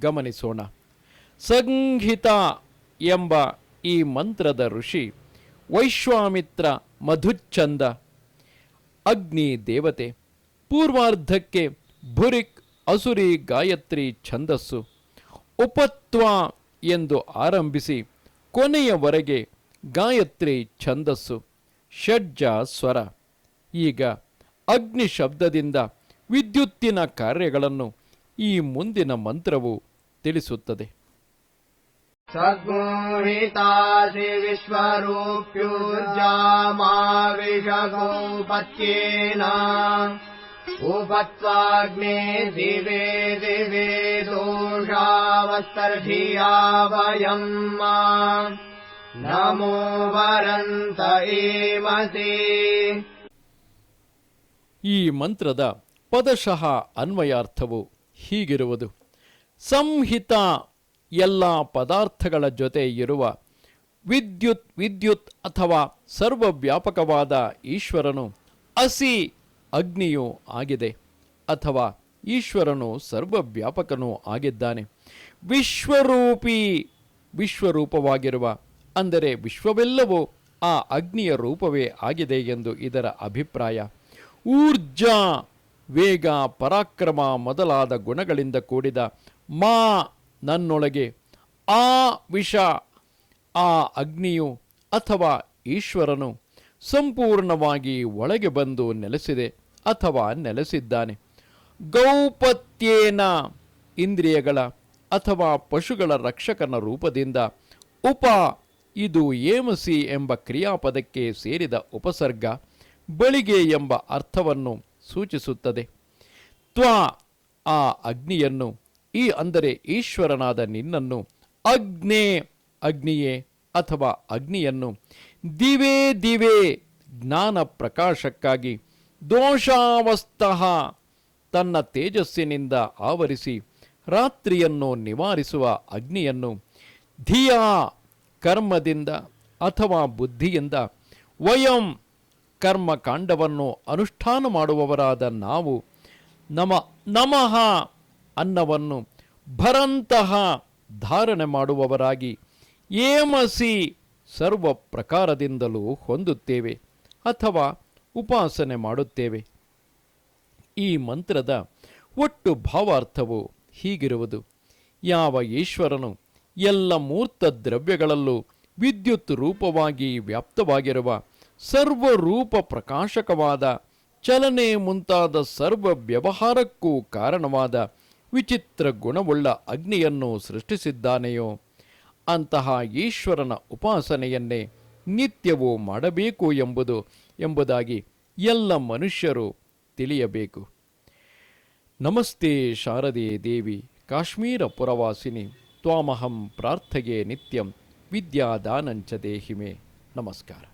ಗಮನಿಸೋಣ. ಸಂಹಿತ ಎಂಬ ಈ ಮಂತ್ರದ ಋಷಿ ವೈಶ್ವಾಮಿತ್ರ ಮಧುಚ್ಛಂದ, ಅಗ್ನಿ ದೇವತೆ, ಪೂರ್ವಾರ್ಧಕ್ಕೆ ಭುರಿಕ್ ಅಸುರಿ ಗಾಯತ್ರಿ ಛಂದಸ್ಸು, ಉಪತ್ವ ಎಂದು ಆರಂಭಿಸಿ ಕೊನೆಯವರೆಗೆ ಗಾಯತ್ರಿ ಛಂದಸ್ಸು, ಷಡ್ಜ ಸ್ವರ. ಈಗ ಅಗ್ನಿ ಶಬ್ದದಿಂದ ವಿದ್ಯುತ್ತಿನ ಕಾರ್ಯಗಳನ್ನು ಈ ಮುಂದಿನ ಮಂತ್ರವು ತಿಳಿಸುತ್ತದೆ सद्गुणितासि विश्वरूप्युर्जामाविषगोपत्येन उपत्वाग्ने दिवे दिवे दोषावस्तर्धिया वयम् नमो वरन्त एमते ಈ ಮಂತ್ರದ ಪದಶಃ ಅನ್ವಯಾರ್ಥವು ಹೀಗಿರುವುದು. ಸಂಹಿತ ಎಲ್ಲ ಪದಾರ್ಥಗಳ ಜೊತೆ ಇರುವ ವಿದ್ಯುತ್ ವಿದ್ಯುತ್ ಅಥವಾ ಸರ್ವವ್ಯಾಪಕವಾದ ಈಶ್ವರನು ಅಸಿ ಅಗ್ನಿಯೂ ಆಗಿದೆ ಅಥವಾ ಈಶ್ವರನು ಸರ್ವವ್ಯಾಪಕನೂ ಆಗಿದ್ದಾನೆ. ವಿಶ್ವರೂಪಿ ವಿಶ್ವರೂಪವಾಗಿರುವ, ಅಂದರೆ ವಿಶ್ವವೆಲ್ಲವೂ ಆ ಅಗ್ನಿಯ ರೂಪವೇ ಆಗಿದೆ ಎಂದು ಇದರ ಅಭಿಪ್ರಾಯ. ಊರ್ಜಾ ವೇಗ, ಪರಾಕ್ರಮ ಮೊದಲಾದ ಗುಣಗಳಿಂದ ಕೂಡಿದ ಮಾ ನನ್ನೊಳಗೆ, ಆ ವಿಷ, ಆ ಅಗ್ನಿಯು ಅಥವಾ ಈಶ್ವರನು ಸಂಪೂರ್ಣವಾಗಿ ಒಳಗೆ ಬಂದು ನೆಲೆಸಿದೆ ಅಥವಾ ನೆಲೆಸಿದ್ದಾನೆ. ಗೌಪತ್ಯೇನ ಇಂದ್ರಿಯಗಳ ಅಥವಾ ಪಶುಗಳ ರಕ್ಷಕನ ರೂಪದಿಂದ ಉಪ, ಇದು ಏಮಸಿ ಎಂಬ ಕ್ರಿಯಾಪದಕ್ಕೆ ಸೇರಿದ ಉಪಸರ್ಗ, ಬಳಿಗೆ ಎಂಬ ಅರ್ಥವನ್ನು ಸೂಚಿಸುತ್ತದೆ. ತ್ವ ಆ ಅಗ್ನಿಯನ್ನು, ಈ ಅಂದರೆ ಈಶ್ವರನಾದ ನಿನ್ನನ್ನು, ಅಗ್ನೇ ಅಗ್ನಿಯೇ ಅಥವಾ ಅಗ್ನಿಯನ್ನು, ದಿವೇ ದಿವೇ ಜ್ಞಾನ ಪ್ರಕಾಶಕ್ಕಾಗಿ ದೋಷಾವಸ್ತಃ ತನ್ನ ತೇಜಸ್ಸಿನಿಂದ ಆವರಿಸಿ ರಾತ್ರಿಯನ್ನು ನಿವಾರಿಸುವ ಅಗ್ನಿಯನ್ನು ಧಿಯಾ ಕರ್ಮದಿಂದ ಅಥವಾ ಬುದ್ಧಿಯಿಂದ ವಯಂ ಕರ್ಮಕಾಂಡವನ್ನು ಅನುಷ್ಠಾನ ಮಾಡುವವರಾದ ನಾವು ನಮ ನಮಃ ಅನ್ನವನ್ನು ಭರಂತಹ ಧಾರಣೆ ಮಾಡುವವರಾಗಿ ಏಮಸಿ ಸರ್ವ ಪ್ರಕಾರದಿಂದಲೂ ಹೊಂದುತ್ತೇವೆ ಅಥವಾ ಉಪಾಸನೆ ಮಾಡುತ್ತೇವೆ. ಈ ಮಂತ್ರದ ಒಟ್ಟು ಭಾವಾರ್ಥವು ಹೀಗಿರುವುದು. ಯಾವ ಈಶ್ವರನು ಎಲ್ಲ ಮೂರ್ತ ದ್ರವ್ಯಗಳಲ್ಲೂ ವಿದ್ಯುತ್ ರೂಪವಾಗಿ ವ್ಯಾಪ್ತವಾಗಿರುವ ಸರ್ವರೂಪ ಪ್ರಕಾಶಕವಾದ, ಚಲನೆ ಮುಂತಾದ ಸರ್ವ ವ್ಯವಹಾರಕ್ಕೂ ಕಾರಣವಾದ ವಿಚಿತ್ರ ಗುಣವುಳ್ಳ ಅಗ್ನಿಯನ್ನು ಸೃಷ್ಟಿಸಿದ್ದಾನೆಯೋ, ಅಂತಹ ಈಶ್ವರನ ಉಪಾಸನೆಯನ್ನೇ ನಿತ್ಯವೂ ಮಾಡಬೇಕು ಎಂಬುದು, ಎಂಬುದಾಗಿ ಎಲ್ಲ ಮನುಷ್ಯರು ತಿಳಿಯಬೇಕು. ನಮಸ್ತೆ ಶಾರದೆ ದೇವಿ, ಕಾಶ್ಮೀರ ಪುರವಾಸಿನಿ, ತ್ವಾಮಹಂ ಪ್ರಾರ್ಥಗೆ ನಿತ್ಯಂ, ವಿದ್ಯಾದಾನಂಚ ದೇಹಿಮೆ. ನಮಸ್ಕಾರ.